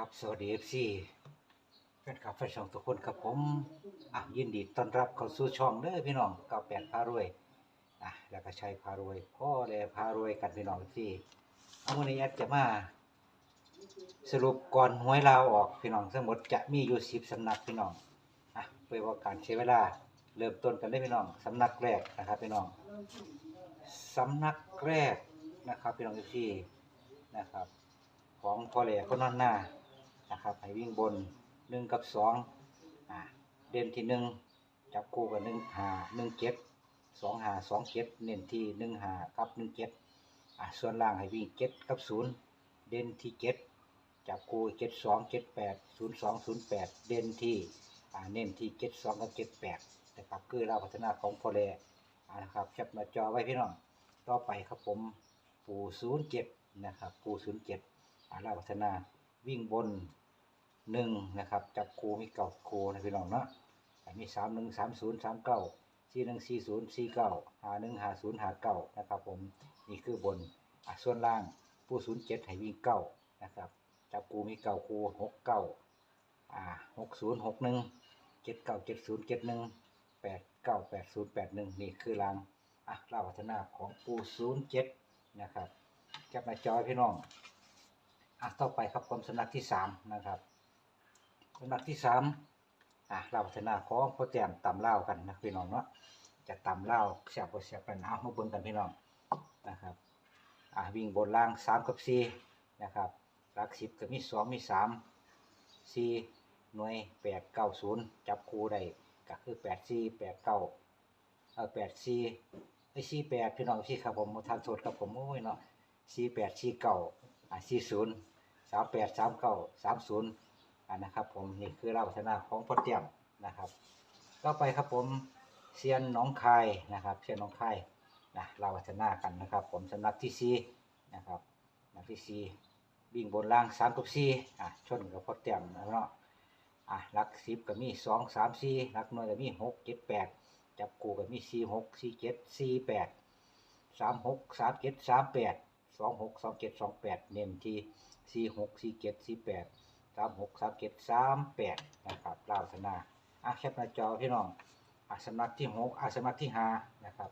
ครับสวัสดีเอฟซีแฟนคลับแฟนช่องทุกคนครับผมอะยินดีต้อนรับเข้าสู่ช่องเด้อพี่น้องเก้าแปดพารวยอะแล้วก็ชัยพารวยพ่อแลพารวยกันพี่น้องเอฟซีเอาวันนี้แอดจะมา สรุปก่อนหวยลาวออกพี่น้องทั้งหมดจะมีอยู่สิบสำนักพี่น้องอะเพื่อว่าการใช้เวลาเริ่มต้นกันได้พี่น้องสำนักแรกนะครับพี่น้องสำนักแรกนะครับพี่น้องเอฟซีนะครับของพ่อแหล่ก็นอนหน้า นะครับให้วิ่งบนหนึ่งกับสองอ่าเด่นที่หนึ่งจับคู่กับหนึ่งหาหนึ่งเจ็ดสองหาสองเจ็ดเน้นที่หนึ่งหากับหนึ่งเจ็ดอ่าส่วนล่างให้วิ่งเจ็ดกับศูนย์เด่นที่เจ็ดจับคู่เจ็ดสองเจ็ดแปดศูนย์สองศูนย์แปดเด่นที่อ่าเน้นที่เจ็ดสองกับเจ็ดแปดนะครับคือเราพัฒนาของพ่อแลนะครับแคปหน้าจอไว้พี่น้องต่อไปครับผมปูศูนย์เจ็ดนะครับปูศูนย์เจ็ดอาราวัฒนาวิ่งบน หนึ่งนะครับ จับคูมีเก่าคูนะพี่น้องเนาะมีสามหนึ่งสามศูนย์สามเก้าสี่หนึ่งสี่ศูนย์สี่เก้าหาหนึ่งหาศูนย์หาเก้านะครับ ผมนี่คือบนอส่วนล่างผู้ศูนย์เจ็ดให้วิ่งเก้านะครับ จับคูมีเก่าคูหกเก้าอ่าหกศูนย์หกหนึ่งเจ็ดเก้าเจ็ดศูนย์เจ็ดหนึ่งแปดเก้าแปดศูนย์แปดหนึ่งนี่คือล่างอะราวัฒนาของปูศูนย์เจ็ดนะครับแคปหน้าจอยพี่น้องอะต่อไปครับผมสนักที่สามนะครับ สำนักที่สามอะเราพัฒนาของโปรแกรมตำเล่ากันนะพี่น้องเนาะจะตำเล่าเสียบเสียบกันเอามาเบิ่งกันพี่น้องนะครับอะวิ่งบนล่างสามกับสี่นะครับหลักสิบก็มีสองมีสามสี่หน่วยแปดเก้าศูนย์จับคู่ได้ก็คือแปดสี่แปดเก้าเออแปดสี่ไอ้สี่แปดพี่น้องสี่ครับผมทานโทษครับผมโอ้ยเนาะสี่แปดสี่เก้าอ่าสี่ศูนย์สามแปดสามเก้าสามศูนย์ อ่านะครับผมนี่คือเราพัฒนาของพอเตียมนะครับก็ไปครับผมเซียนหน้องคายนะครับเซียนหน้องคายนะเราพัฒนากันนะครับ ผมสำนักที่สี่นะครับสำนักที่สี่วิ่งบนล่างสามกับสี่อะชนกับพอเตียมนะเนาะอะลักสิบก็มีสองสามสี่ลักหน่วยก็มีหกเจ็ดแปดจับกูก็มีสี่หกสี่เจ็ดสี่แปดสามหกสามเจ็ดสามแปดสองหกสองเจ็ดสองแปดเน้นที่สี่หกสี่เจ็ดสี่แปด สามหกสามเจ็ดสามแปดนะครับลาวธนาอาแคปหน้าจอพี่น้องอาสำนักที่หกอาสำนักที่ห้านะครับ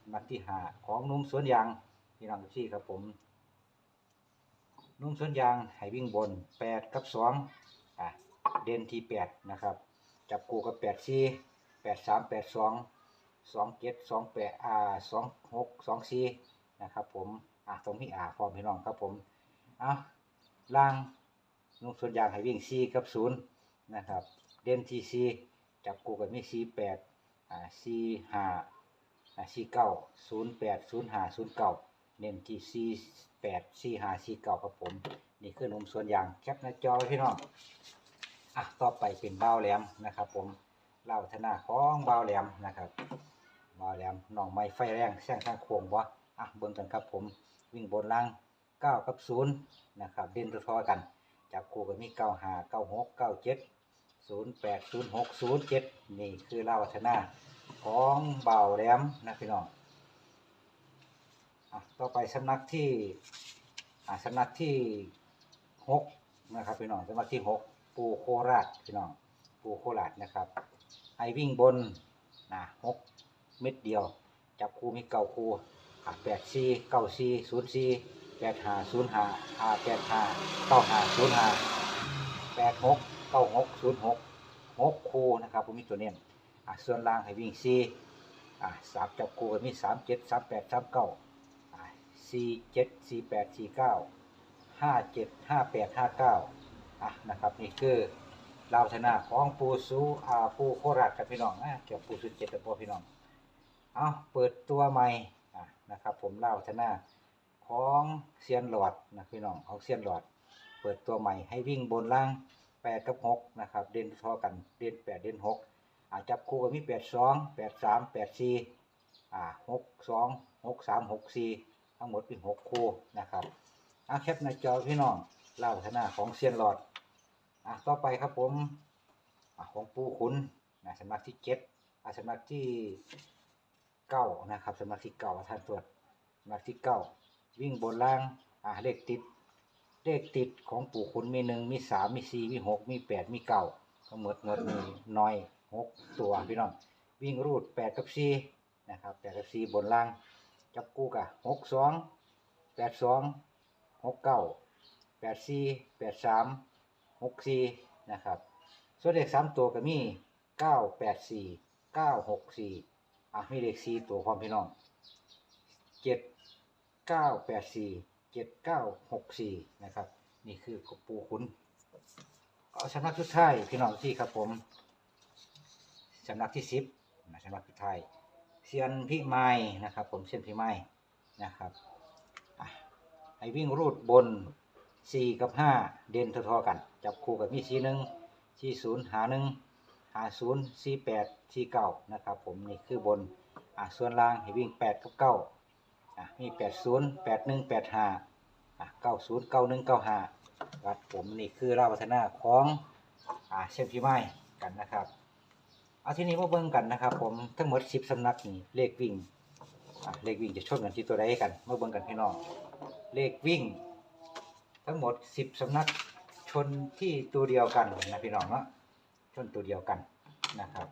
สำนักที่ห้าของนุ่งสวนยางพี่น้องที่ครับผมนุ่งสวนยางให้วิ่งบนแปดกับสองอะเด่นที่แปดนะครับจับกูกับแปดสี่แปดสามแปดสองสองเจ็ดสองแปดอ่าสองหกสองสี่นะครับผมอะตรงนี้อ่าพร้อมพี่น้องครับผมเอาล่าง นุ่งส่วนยางให้วิ่ง4กับ0นะครับ เด่นที่4จับกูกับมี4 8อ่า4 5อ่า4 9 0 8 0 5 0 9เน้นที่4 8 4 5 4 9ครับผม นี่คือนุ่มส่วนยางแคปหน้าจอไว้พี่น้องอะต่อไปเป็นเบ้าแหลมนะครับ ผมเล่าธนาของเบ้าแหลมนะครับเบ้าแหลมน้องไม้ไฟแรงแซงทางโค้งบ่อะเบิ่งกันครับผมวิ่งบนล่างเก้ากับศูนย์นะครับเด่นทอกัน จับคู่กันมีเก้าห้าเก้าหกเก้าเจ็ดศูนย์แปดศูนย์หกศูนย์เจ็ดนี่คือเล่าวัฒนาของเบาแหลมนะพี่น้องอะต่อไปสำนักที่สำนักที่หกนะครับพี่น้องสำนักที่หกปูโคราชพี่น้องปูโคราชนะครับให้วิ่งบนนะหกเม็ดเดียว จับคู่มีเก้าคู่แปดสี่เก้าสี่ศูนย์สี่ แปดห้าศูนย์ห้าห้าแปดห้าเก้าห้าศูนย์ห้าแปดหกเก้าหกศูนย์หกหกคู่นะครับผมมีตัวเนี้ยอะส่วนล่างให้วิ่งสี่อะสามจับคู่มีสามเจ็ดสามแปดสามเก้าอะสี่เจ็ดสี่แปดสี่เก้าห้าเจ็ดห้าแปดห้าเก้าอะนะครับนี่คือเราวชนะของปูซูอาปูโคราชกับพี่น้องนะเกี่ยวกับปูสุดเจ็ดกับพี่น้องเอาเปิดตัวใหม่อะนะครับผมเล่าธนา ของเซียนหลอดนะพี่น้องของเซียนหลอด เปิดตัวใหม่ให้วิ่งบนล่างแปดกับหกนะครับเด่นทอกันเด่นแปดเด่นหกอาจับคู่กันมีแปดสองแปดสามแปดสี่อ่าหกสองหกสามหกสี่ทั้งหมดเป็นหกคู่นะครับอาแคปหน้าจอพี่น้องเล่าธนาของเซียนหลอดอะต่อไปครับผมอะของปูขุนนะสำนักที่เจ็ดอะสำนักที่เก้านะครับสำนักที่เก้าท่านตรวจสำนักที่เก้า วิ่งบนล่าง อ่าเลขติด เลขติดของปู่คุณมีหนึ่งมีสามมีสี่มีหกมีแปดมีเก้าก็หมดหมดมีน้อยหกตัวพี่น้องวิ่งรูดแปดกับสี่นะครับแปดกับสี่บนล่าง จับกู้กะหกสองแปดสองหกเก้าแปดสี่แปดสามหกสี่นะครับ ส่วนเลขสามตัวก็มีเก้าแปดสี่เก้าหกสี่อะมีเลขสี่ตัวความพี่น้องเจ็ด เก้าแปดสี่เจ็ดเก้าหกสี่นะครับ นี่คือปูขุนเอาสำนักสุดท้ายพี่น้องที่ครับผมสำนักที่สิบนะสำนักสุดท้ายเซียนพี่ไม้นะครับ ผมเซียนพี่ไม้นะครับให้วิ่งรูดบนสี่กับห้าเด่นท่าๆกัน จับคู่กับมีสีหนึ่งสีศูนย์หาหนึ่งหาศูนย์สี่แปดสี่เก้านะครับ ผมนี่คือบนอะส่วนล่างให้วิ่งแปดกับเก้า อะมีแปดศูนย์แปดหนึ่งแปดห้าอะเก้าศูนย์เก้าหนึ่งเก้าห้าวัดผมนี่คือราวัฒนาของอ่าเชฟพี่ไม้กันนะครับเอาทีนี้มาเบิ่งกันนะครับ ผมทั้งหมดสิบสำนักนี่เลขวิ่งอะเลขวิ่งจะชนกันที่ตัวใดกันมาเบิ่งกันพี่น้องเลขวิ่ง ทั้งหมดสิบสำนักชนที่ตัวเดียวกันนะพี่น้องเนาะชนตัวเดียวกันนะครับ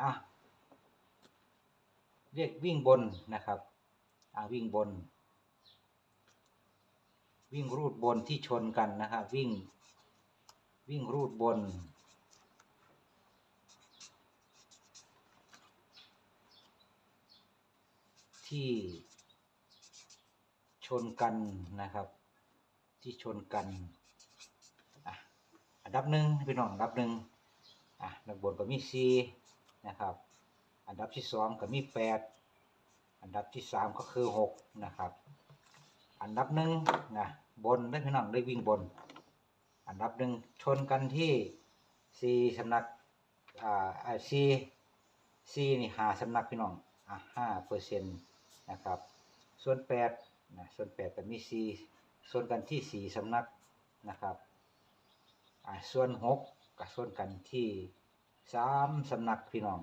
อะเรียกวิ่งบนนะครับ วิ่งบน วิ่งรูดบนที่ชนกันนะครับวิ่ง วิ่งรูดบน ที่ชนกันนะครับ ที่ชนกันอะอันดับหนึ่งพี่น้องอันดับหนึ่งอะด้านบนก็มีสี่นะครับ อันดับที่สองก็มีแปด อันดับที่สามก็คือหกนะครับ อันดับหนึ่งนะบนได้พี่น้องได้วิ่งบน อันดับหนึ่งชนกันที่สี่สำนักอ่าอ่าสี่สี่นี่หาสำนักพี่น้องอะห้าเปอร์เซ็นต์นะครับ ส่วนแปดนะส่วนแปดก็มีสี่ส่วนกันที่สี่สำนักนะครับอ่าส่วนหกกับส่วนกันที่สามสำนักพี่น้อง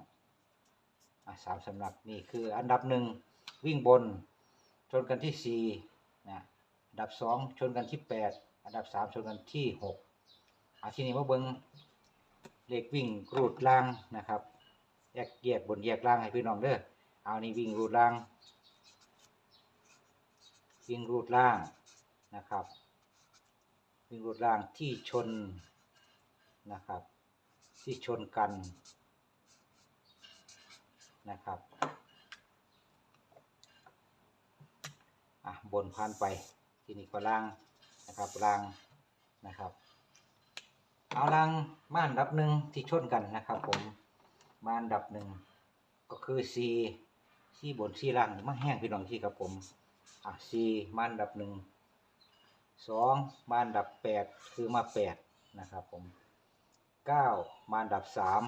อ่าสามสำนักนี่คืออันดับหนึ่ง วิ่งบน ชนกันที่สี่นะอันดับสองชนกันที่แปดอันดับสามชนกันที่หกอาทีนี้มาเบิ้งเลขวิ่งรูดล่างนะครับแยกแยกบนแยกล่างให้พี่น้องเด้อเอานี่วิ่งรูดล่าง วิ่งรูดล่างนะครับ วิ่งรูดล่างที่ชนนะครับ ที่ชนกันนะครับ อะบนผ่านไปทีนี้ก็ล่างนะครับล่างนะครับ เอาล่างมานดับหนึ่งที่ชนกันนะครับ ผมมานดับหนึ่งก็คือ C ซีบนซีล่างมาแห้งพี่น้องที่ครับผมอะสี่านดับหนึ่งสองมานดับแปดคือมาแปดนะครับผมเก้ามานดับสาม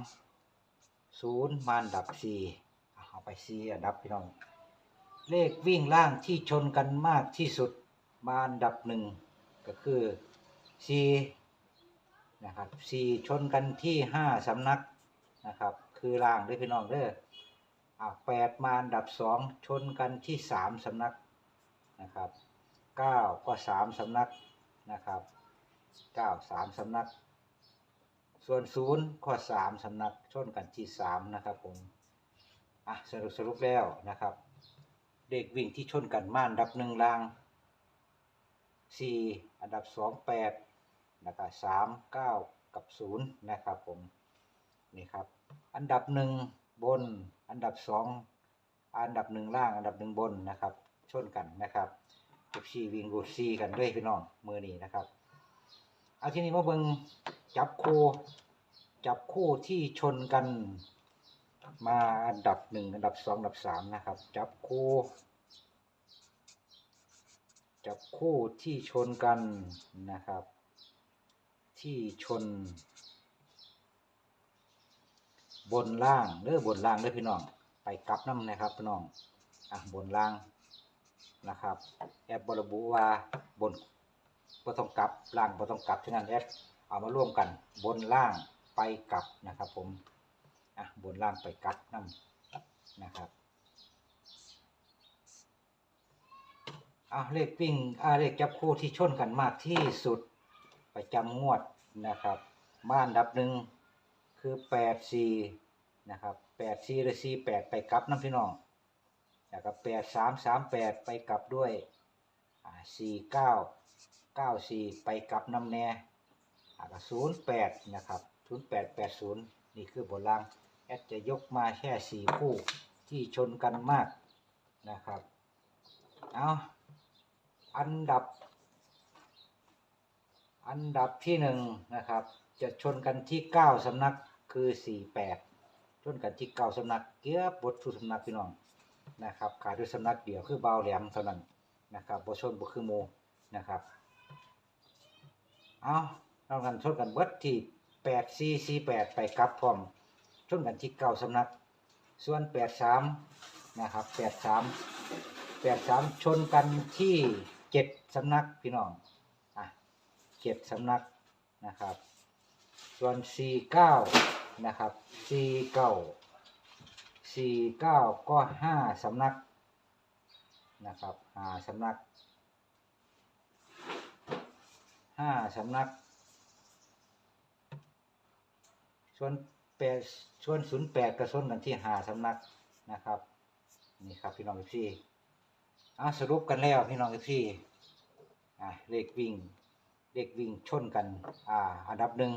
ศูนย์มานดับสี่เอาไปสี่อันดับพี่น้อง เลขวิ่งล่างที่ชนกันมากที่สุดมาอันดับหนึ่งก็คือสี่นะครับสี่ชนกันที่ห้าสำนักนะครับ คือล่างด้วยพี่น้องเด้ออะแปดมาอันดับสองชนกันที่สามสำนักนะครับเก้าก็สามสำนักนะครับเก้าสามสำนัก ส่วนศูนย์ก็สามสำนัก ชนกันที่สามนะครับผม อะสรุปสรุปแล้วนะครับ เด็กวิ่งที่ชนกันมาอันดับหนึ่งล่างสี่อันดับสองแปดนะครับสามเก้ากับศูนย์นะครับผมนี่ครับ อันดับหนึ่งบน อันดับสองอันดับหนึ่งล่าง อันดับหนึ่งบนนะครับ ชนกันนะครับทุกซีวิ่งรูดซีกันด้วยพี่น้องมือนี้นะครับเอาทีนี้มาเบิงจับคู่จับคู่ที่ชนกัน มาอันดับหนึ่งอันดับสองอันดับสามนะครับ จับคู่จับคู่ที่ชนกันนะครับ ที่ชน บนล่างเด้อบนล่างเด้อพี่น้อง ไปกลับน้ำนะครับพี่น้องอะบนล่างนะครับแอปบระบุว่าบนบ่ต้องกลับล่างบ่ต้องกลับฉะนั้นแอปเอามาร่วมกันบนล่างไปกลับนะครับผม อะบนล่างไปกลับน้ำนะครับอะเลขวิ่งอ่าเลขจับคู่ที่ชนกันมากที่สุดประจำงวดนะครับ บ้านดับหนึ่งคือแปดสี่นะครับแปดสี่หรือสี่แปดไปกลับน้ำพี่น้องแล้วก็แปดสามสามแปดไปกลับด้วยสี่เก้าเก้าสี่ไปกลับน้ำแน่อ่าก็ศูนย์แปดนะครับศูนย์แปดแปดศูนย์นี่คือบนล่าง แอดจะยกมาแค่สี่คู่ที่ชนกันมากนะครับ เอาอันดับ อันดับที่หนึ่งนะครับ จะชนกันที่เก้าสำนักคือสี่แปดชนกันที่เก้าสำนักเกือบบททุสำนักพี่น้องนะครับขาดด้วยสำนักเดียวคือเบาแหลมเท่านั้นนะครับบชนบุคือโมนะครับ เอาเรากันชนกันเบิดที่แปดสี่สี่แปดไปกลับพร้อม ชนกันที่เก้าสำนัก ส่วนแปดสามนะครับแปดสามแปดสามชนกันที่เจ็ดสำนักพี่น้องอะเจ็ดสำนักนะครับ ส่วนสี่เก้านะครับสี่เก้าสี่เก้าก็ห้าสำนักนะครับห้าสำนักห้าสำนัก ส่วน แปดส่วนศูนย์แปดกระส่วนกันที่หาสำนักนะครับ นี่ครับพี่น้องพี่อ่สรุปกันแล้วพี่น้องพี่อะเลขวิ่งเด็กวิ่งชนกันอ่าอันดับหนึ่ง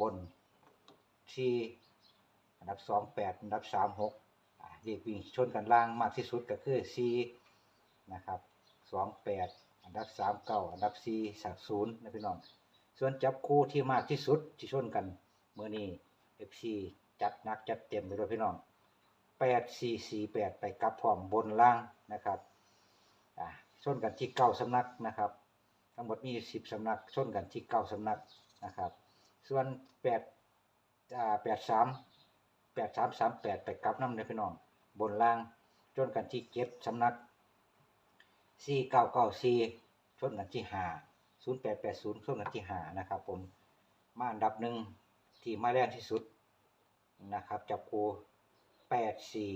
บนที่อันดับสองแปดอันดับสามหกอ่าเด็กวิ่งชนกันล่างมากที่สุดก็คือสี่นะครับสองแปดอันดับสามเก้าอันดับสี่สักศูนย์นะพี่น้องส่วนจับคู่ที่มากที่สุดที่ชนกันเมื่อนี้ เอฟซีจัดนักจัดเต็มไปด้วยพี่น้องแปดสี่สี่แปดไปกลับพร้อมบนล่างนะครับอ่าชนกันที่เก้าสำนักนะครับ ทั้งหมดมีสิบสำนักชนกันที่เก้าสำนักนะครับ ส่วนแปดอ่าแปดสามแปดสามสามแปดไปกลับน้ำในพี่น้องบนล่างชนกันที่เจ็ดสำนักสี่เก้าเก้าสี่ชนกันที่ห้าศูนย์แปดแปดศูนย์ชนกันที่ห้านะครับผมมาอันดับหนึ่ง ที่มาแรงที่สุดนะครับ จับคูแปดสี่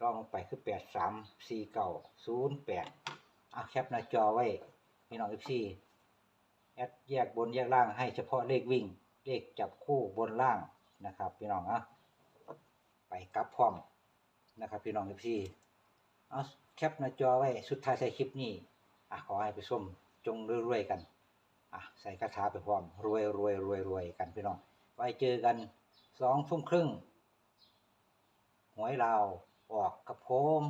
รองลงไปคือแปดสามสี่เก้าศูนย์แปดเอาแคปหน้าจอไว้พี่น้องเอฟซีแอดแยกบนแยกล่างให้เฉพาะเลขวิ่ง เลขจับคู่บนล่างนะครับ พี่น้องอะไปกลับพร้อมนะครับ พี่น้องเอฟซีเอาแคปหน้าจอไว้สุดท้ายใส่คลิปนี้อะขอให้ไปส้มจงรวยๆกัน อะใส่คาถาไปพร้อมรวยรวยรวยรวยกันพี่น้องไว้เจอกันสองทุ่มครึ่งหวยลาออกกับผม